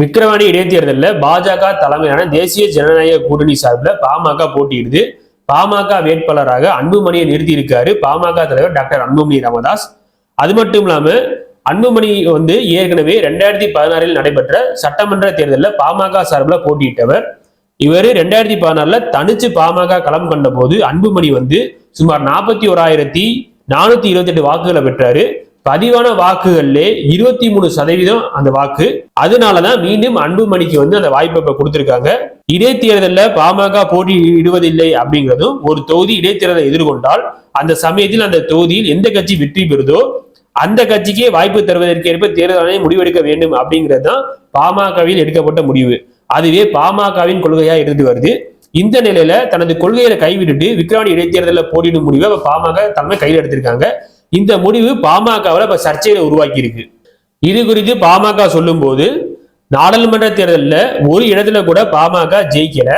விக்கிரவாணி இடைத்தேர்தலில் பாஜக தலைமையிலான தேசிய ஜனநாயக கூட்டணி சார்பில் பாமக போட்டியிடுது. பாமக வேட்பாளராக அன்புமணியை நிறுத்தியிருக்காரு. பாமக தலைவர் டாக்டர் அன்புமணி ராமதாஸ். அது மட்டும் இல்லாமல் அன்புமணி வந்து ஏற்கனவே ரெண்டாயிரத்தி பதினாறில் நடைபெற்ற சட்டமன்ற தேர்தலில் பாமக சார்பில் போட்டியிட்டவர். இவர் ரெண்டாயிரத்தி பதினாறில் தனிச்சு பாமக களம் கண்ட போது அன்புமணி வந்து சுமார் நாற்பத்தி ஓராயிரத்தி நானூற்றி இருபத்தெட்டு வாக்குகளை பெற்றாரு. பதிவான வாக்குகள்ல இருபத்தி மூணு சதவீதம் அந்த வாக்கு. அதனாலதான் மீண்டும் அன்புமணிக்கு வந்து அந்த வாய்ப்பை இப்ப கொடுத்திருக்காங்க. இடைத்தேர்தலில் பாமக போட்டியிடுவதில்லை அப்படிங்கிறதும் ஒரு தொகுதி இடைத்தேர்தலை எதிர்கொண்டால் அந்த சமயத்தில் அந்த தொகுதியில் எந்த கட்சி வெற்றி பெறுதோ அந்த கட்சிக்கே வாய்ப்பு தருவதற்கேற்ப தேர்தல் ஆணையம் முடிவெடுக்க வேண்டும் அப்படிங்கிறது தான் பாமகவில் எடுக்கப்பட்ட முடிவு. அதுவே பாமகவின் கொள்கையா இருந்து வருது. இந்த நிலையில தனது கொள்கையில கைவிட்டுட்டு விக்ரவாணி இடைத்தேர்தலில் போட்டியிடும் முடிவை பாமக தலைமை கையில் எடுத்திருக்காங்க. இந்த முடிவு பாமகவில் இப்போ சர்ச்சைகளை உருவாக்கி இருக்கு இது குறித்து பாமக சொல்லும்போது நாடாளுமன்ற தேர்தலில் ஒரு இடத்துல கூட பாமக ஜெயிக்கல.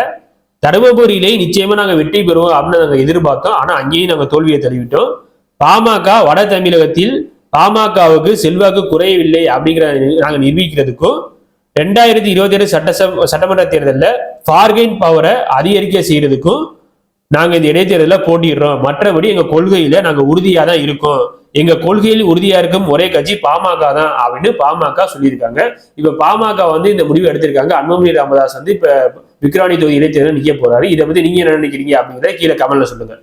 தருமபுரியிலே நிச்சயமா நாங்கள் வெற்றி பெறுவோம் அப்படின்னு நாங்கள் எதிர்பார்த்தோம். ஆனால் அங்கேயும் நாங்கள் தோல்வியை தருவிட்டோம் பாமக வட தமிழகத்தில் பாமகவுக்கு செல்வாக்கு குறையவில்லை அப்படிங்கிற நாங்கள் நிரூபிக்கிறதுக்கும் ரெண்டாயிரத்தி இருபத்தி ஏழு சட்டசபை சட்டமன்ற தேர்தலில் ஃபார்கெயின் பவரை அதிகரிக்க செய்யறதுக்கும் நாங்க இந்த இடைத்தேர்தலில் போட்டிடுறோம் மற்றபடி எங்க கொள்கையில நாங்க உறுதியா தான் இருக்கோம். எங்க கொள்கையில் உறுதியா இருக்கும் ஒரே கட்சி பாமக தான் அப்படின்னு பாமக சொல்லியிருக்காங்க. இப்ப பாமக வந்து இந்த முடிவு எடுத்திருக்காங்க. அன்புமணி ராமதாஸ் வந்து இப்ப விக்ராணி தொகுதி இடைத்தேர்தல் நிக்க போறாரு. இதை பத்தி நீங்க என்ன நினைக்கிறீங்க அப்படிங்கிறத கீழே கமெண்ட்ல சொல்லுங்க.